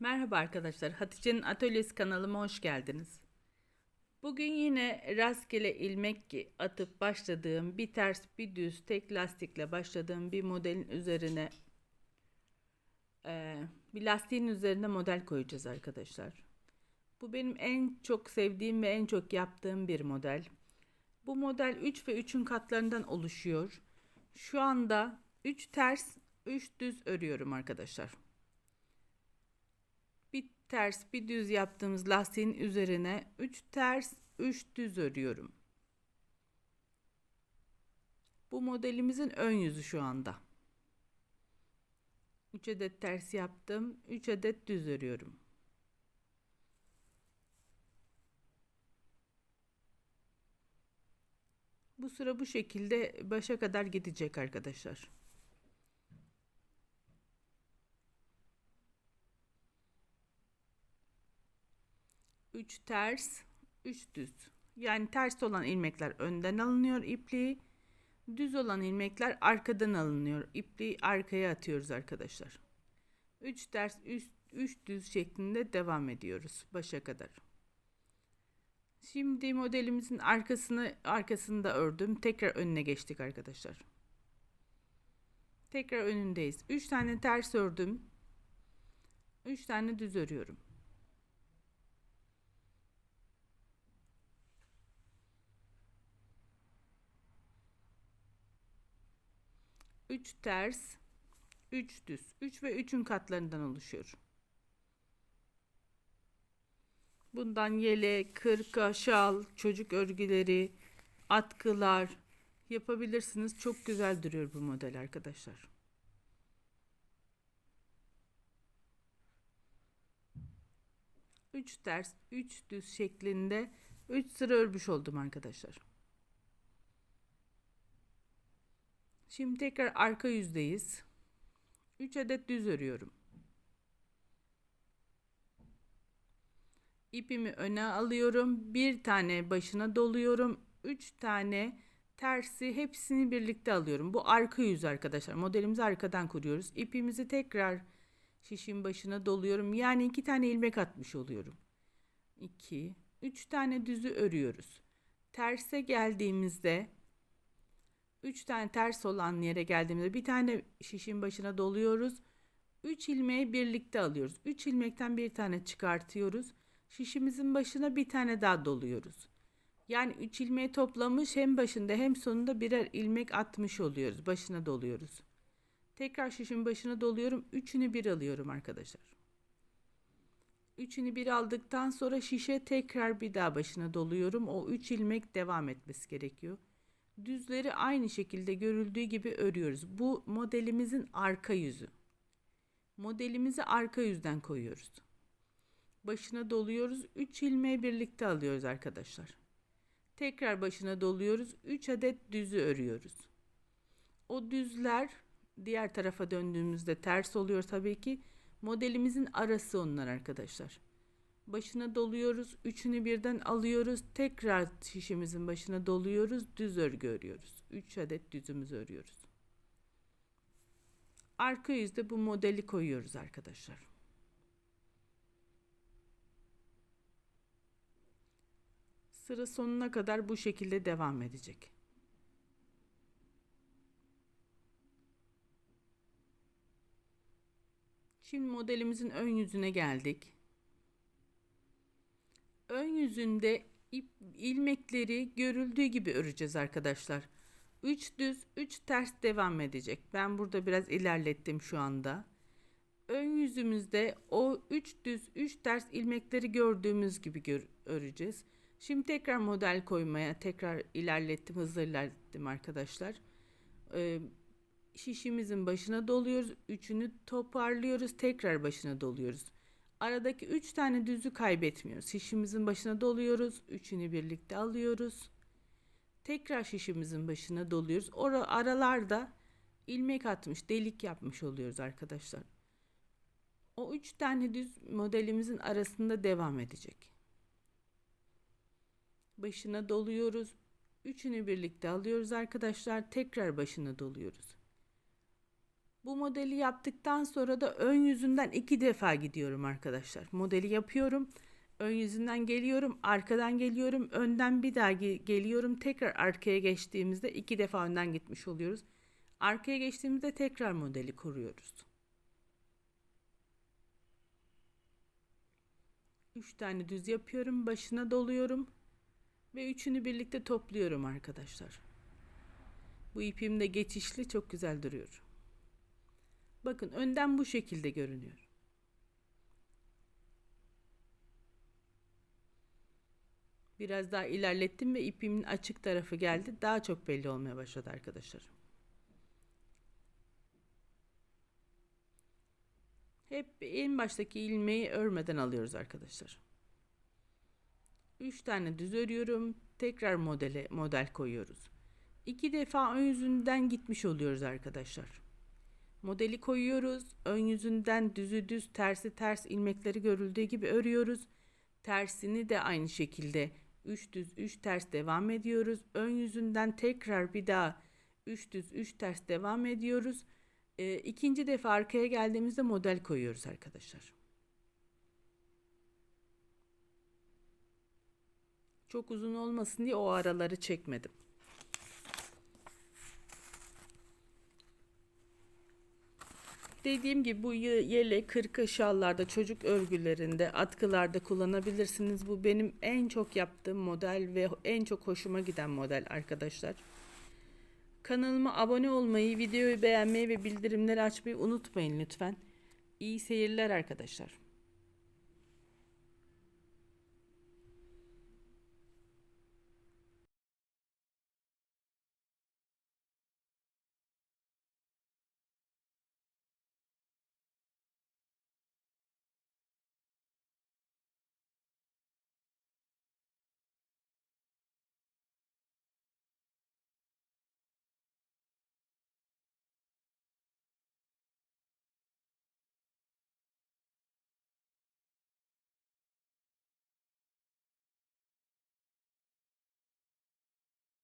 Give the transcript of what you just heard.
Merhaba arkadaşlar, Hatice'nin Atölyesi kanalıma hoş geldiniz. Bugün yine rastgele ilmek atıp başladığım bir ters bir düz tek lastikle başladığım bir modelin üzerine e, bir lastiğin üzerine model koyacağız arkadaşlar. Bu benim en çok sevdiğim ve en çok yaptığım bir model. Bu model 3 ve 3'ün katlarından oluşuyor. Şu anda 3 ters 3 düz örüyorum arkadaşlar ters bir düz yaptığımız lastiğin üzerine 3 ters 3 düz örüyorum. Bu modelimizin ön yüzü şu anda. 3 adet ters yaptım. 3 adet düz örüyorum. Bu sıra bu şekilde başa kadar gidecek arkadaşlar. 3 ters 3 düz. Yani ters olan ilmekler önden alınıyor ipliği düz olan ilmekler arkadan alınıyor. İpliği arkaya atıyoruz arkadaşlar. 3 ters 3 düz şeklinde devam ediyoruz başa kadar. Şimdi modelimizin arkasını arkasında ördüm. Tekrar önüne geçtik arkadaşlar. Tekrar önündeyiz. 3 tane ters ördüm. 3 tane düz örüyorum 3 ters, 3 düz. 3 ve 3'ün katlarından oluşuyor. Bundan yele, kırka, şal, çocuk örgüleri, atkılar yapabilirsiniz. Çok güzel duruyor bu model arkadaşlar. Üç ters, üç düz şeklinde üç sıra örmüş oldum arkadaşlar. Şimdi tekrar arka yüzdeyiz. 3 adet düz örüyorum. İpimi öne alıyorum. Bir tane başına doluyorum. 3 tane tersi hepsini birlikte alıyorum. Bu arka yüz arkadaşlar. Modelimizi arkadan kuruyoruz. İpimizi tekrar şişin başına doluyorum. Yani iki tane ilmek atmış oluyorum. 2 3 tane düzü örüyoruz. Terse geldiğimizde 3 tane ters olan yere geldiğimizde bir tane şişin başına doluyoruz. 3 ilmeği birlikte alıyoruz. 3 ilmekten bir tane çıkartıyoruz. Şişimizin başına bir tane daha doluyoruz. Yani 3 ilmeği toplamış hem başında hem sonunda birer ilmek atmış oluyoruz. Başına doluyoruz. Tekrar şişin başına doluyorum. Üçünü bir alıyorum arkadaşlar. Üçünü bir aldıktan sonra şişe tekrar bir daha başına doluyorum. O üç ilmek devam etmesi gerekiyor düzleri aynı şekilde görüldüğü gibi örüyoruz. Bu modelimizin arka yüzü. Modelimizi arka yüzden koyuyoruz. Başına doluyoruz. 3 ilmeği birlikte alıyoruz arkadaşlar. Tekrar başına doluyoruz. 3 adet düzü örüyoruz. O düzler diğer tarafa döndüğümüzde ters oluyor tabii ki. Modelimizin arası onlar arkadaşlar başına doluyoruz. Üçünü birden alıyoruz. Tekrar şişimizin başına doluyoruz. Düz örgü örüyoruz. 3 adet düzümüzü örüyoruz. Arka yüzde bu modeli koyuyoruz arkadaşlar. Sıra sonuna kadar bu şekilde devam edecek. Şimdi modelimizin ön yüzüne geldik yüzünde ip, ilmekleri görüldüğü gibi öreceğiz arkadaşlar. 3 düz 3 ters devam edecek. Ben burada biraz ilerlettim şu anda. Ön yüzümüzde o 3 düz 3 ters ilmekleri gördüğümüz gibi gör, öreceğiz. Şimdi tekrar model koymaya tekrar ilerlettim hızlı ilerlettim arkadaşlar. Ee, şişimizin başına doluyoruz. Üçünü toparlıyoruz. Tekrar başına doluyoruz. Aradaki 3 tane düzü kaybetmiyoruz. Şişimizin başına doluyoruz. Üçünü birlikte alıyoruz. Tekrar şişimizin başına doluyoruz. Ora aralarda ilmek atmış, delik yapmış oluyoruz arkadaşlar. O 3 tane düz modelimizin arasında devam edecek. Başına doluyoruz. Üçünü birlikte alıyoruz arkadaşlar. Tekrar başına doluyoruz. Bu modeli yaptıktan sonra da ön yüzünden iki defa gidiyorum arkadaşlar. Modeli yapıyorum. Ön yüzünden geliyorum, arkadan geliyorum, önden bir daha ge- geliyorum. Tekrar arkaya geçtiğimizde iki defa önden gitmiş oluyoruz. Arkaya geçtiğimizde tekrar modeli kuruyoruz. Üç tane düz yapıyorum, başına doluyorum ve üçünü birlikte topluyorum arkadaşlar. Bu ipim de geçişli çok güzel duruyor. Bakın önden bu şekilde görünüyor. Biraz daha ilerlettim ve ipimin açık tarafı geldi. Daha çok belli olmaya başladı arkadaşlar. Hep en baştaki ilmeği örmeden alıyoruz arkadaşlar. 3 tane düz örüyorum. Tekrar modele model koyuyoruz. 2 defa ön yüzünden gitmiş oluyoruz arkadaşlar. Modeli koyuyoruz. Ön yüzünden düzü düz, tersi ters ilmekleri görüldüğü gibi örüyoruz. Tersini de aynı şekilde 3 düz 3 ters devam ediyoruz. Ön yüzünden tekrar bir daha 3 düz 3 ters devam ediyoruz. E, ikinci defa arkaya geldiğimizde model koyuyoruz arkadaşlar. Çok uzun olmasın diye o araları çekmedim. Dediğim gibi bu ye- yelek, kırka şallarda, çocuk örgülerinde, atkılarda kullanabilirsiniz. Bu benim en çok yaptığım model ve en çok hoşuma giden model arkadaşlar. Kanalıma abone olmayı, videoyu beğenmeyi ve bildirimleri açmayı unutmayın lütfen. İyi seyirler arkadaşlar.